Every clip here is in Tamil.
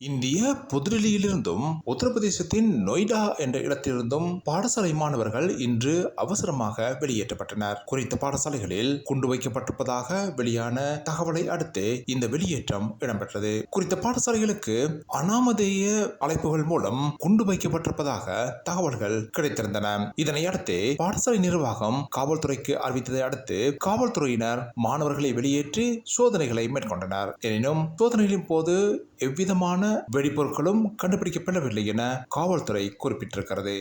இந்திய புதுடில்லியிலிருந்தும் உத்தரப்பிரதேசத்தின் நொய்டா என்ற இடத்திலிருந்தும் பாடசாலை மாணவர்கள் இன்று அவசரமாக வெளியேற்றப்பட்டனர். குறித்த பாடசாலைகளில் குண்டு வைக்கப்பட்டிருப்பதாக வெளியான தகவலை அடுத்து இந்த வெளியேற்றம் இடம்பெற்றது. குறித்த பாடசாலைகளுக்கு அனாமதேய அழைப்புகள் மூலம் குண்டு வைக்கப்பட்டிருப்பதாக தகவல்கள் கிடைத்திருந்தன. இதனை அடுத்து பாடசாலை நிர்வாகம் காவல்துறைக்கு அறிவித்ததை அடுத்து காவல்துறையினர் மாணவர்களை வெளியேற்றி சோதனைகளை மேற்கொண்டனர். எனினும் சோதனைகளின் போது எவ்விதமான வெடிபொருட்களும் கண்டுபிடிக்கப்படவில்லை என காவல்துறை குறிப்பிட்டிருக்கிறது.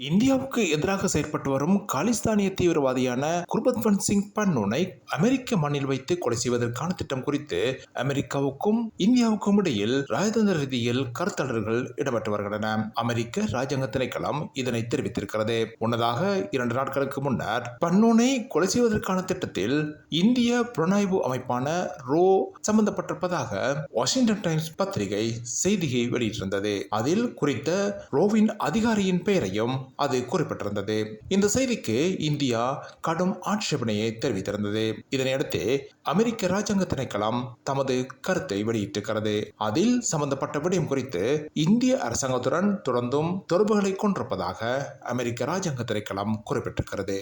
இந்தியாவுக்கு எதிராக செயற்பட்டு வரும் காலிஸ்தானிய தீவிரவாதியான குர்பத்வந்த் சிங் பன்னூனை அமெரிக்க மண்ணில் வைத்து கொலை செய்வதற்கான திட்டம் குறித்து அமெரிக்காவுக்கும் இந்தியாவுக்கும் இடையில் ராஜதந்திர ரீதியில் கருத்தடர்கள் இடம்பெற்று வருகின்றன. அமெரிக்க ராஜாங்க திணைக்களம் இதனை தெரிவித்திருக்கிறது. முன்னதாக இரண்டு நாட்களுக்கு முன்னர் பன்னூனை கொலை செய்வதற்கான திட்டத்தில் இந்திய புலனாய்வு அமைப்பான ரோ சம்பந்தப்பட்டிருப்பதாக வாஷிங்டன் டைம்ஸ் பத்திரிகை செய்தியை வெளியிட்டிருந்தது. அதில் குறித்த ரோவின் அதிகாரியின் பெயரையும் அது குறிப்பிட்டிருந்தது. இந்த செய்திக்கு இந்தியா கடும் ஆட்சேபனையை தெரிவித்திருந்தது. இதனையடுத்து அமெரிக்க ராஜாங்க திணைக்களம் தமது கருத்தை வெளியிட்டிருக்கிறது. அதில் சம்பந்தப்பட்ட விடயம் குறித்து இந்திய அரசாங்கத்துடன் தொடர்ந்தும் தொடர்புகளை கொண்டிருப்பதாக அமெரிக்க ராஜாங்க திணைக்களம் குறிப்பிட்டிருக்கிறது.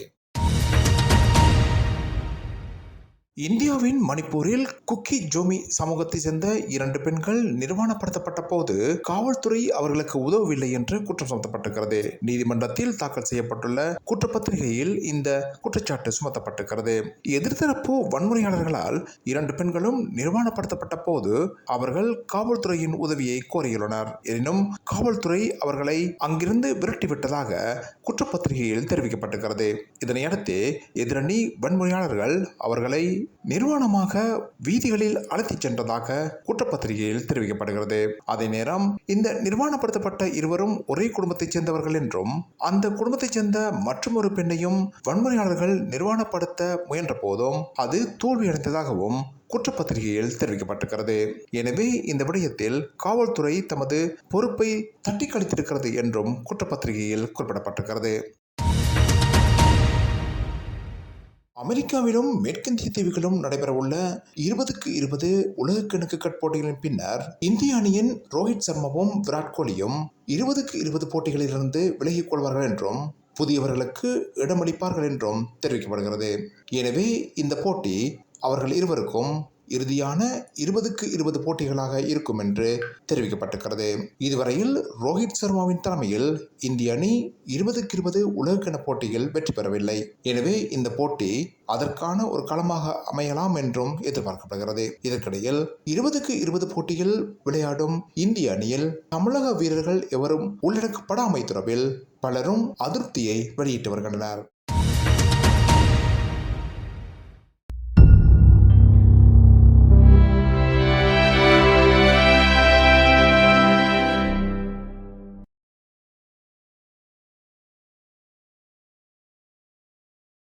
இந்தியாவின் மணிப்பூரில் குக்கி ஜோமி சமூகத்தை சேர்ந்த இரண்டு பெண்கள் நிர்வாணப்படுத்தப்பட்ட போது காவல்துறை அவர்களுக்கு உதவவில்லை என்று குற்றம் சுமத்தப்பட்டிருக்கிறது. நீதிமன்றத்தில் தாக்கல் செய்யப்பட்டுள்ள குற்றப்பத்திரிகையில் இந்த குற்றச்சாட்டு சுமத்தப்பட்டிருக்கிறது. எதிர்த்தரப்பு வன்முறையாளர்களால் இரண்டு பெண்களும் நிர்வாணப்படுத்தப்பட்ட போது அவர்கள் காவல்துறையின் உதவியை கோரியுள்ளனர். எனினும் காவல்துறை அவர்களை அங்கிருந்து விரட்டிவிட்டதாக குற்றப்பத்திரிகையில் தெரிவிக்கப்பட்டிருக்கிறது. இதனையடுத்து எதிரணி வன்முறையாளர்கள் அவர்களை நிர்வாணமாக வீதிகளில் அழைத்துச் சென்றதாக குற்றப்பத்திரிகையில் தெரிவிக்கப்படுகிறது. அதே நேரம் இந்த நிர்வாணப்படுத்தப்பட்ட இருவரும் ஒரே குடும்பத்தைச் சேர்ந்தவர்கள் என்றும் அந்த குடும்பத்தைச் சேர்ந்த மற்றொரு பெண்ணையும் வன்முறையாளர்கள் நிர்வாணப்படுத்த முயன்ற போதும் அது தோல்வியடைந்ததாகவும் குற்றப்பத்திரிகையில் தெரிவிக்கப்பட்டிருக்கிறது. எனவே இந்த விடயத்தில் காவல்துறை தமது பொறுப்பை தட்டி கழித்திருக்கிறது என்றும் குற்றப்பத்திரிகையில் குறிப்பிடப்பட்டிருக்கிறது. அமெரிக்காவிலும் மேற்கிந்திய தீவுகளும் நடைபெறவுள்ள இருபதுக்கு இருபது உலக கட் போட்டிகளின் பின்னர் இந்திய அணியின் ரோஹித் சர்மாவும் விராட் கோலியும் இருபதுக்கு இருபது போட்டிகளிலிருந்து விலகிக் கொள்வார்கள் என்றும் புதியவர்களுக்கு இடமளிப்பார்கள் என்றும் தெரிவிக்கப்படுகிறது. எனவே இந்த போட்டி அவர்கள் இருவருக்கும் இறுதியான இருபதுக்கு இருபது போட்டிகளாக இருக்கும் என்று தெரிவிக்கப்பட்டிருக்கிறது. இதுவரையில் ரோஹித் சர்மாவின் தலைமையில் இந்திய அணி இருபதுக்கு இருபது உலகக்கிண போட்டியில் வெற்றி பெறவில்லை. எனவே இந்த போட்டி அதற்கான ஒரு களமாக அமையலாம் என்றும் எதிர்பார்க்கப்படுகிறது. இதற்கிடையில் இருபதுக்கு இருபது போட்டியில் விளையாடும் இந்திய அணியில் தமிழக வீரர்கள் எவரும் உள்ளடக்கப்படாமை தொடர்பில் பலரும் அதிருப்தியை வெளியிட்டு வருகின்றனர்.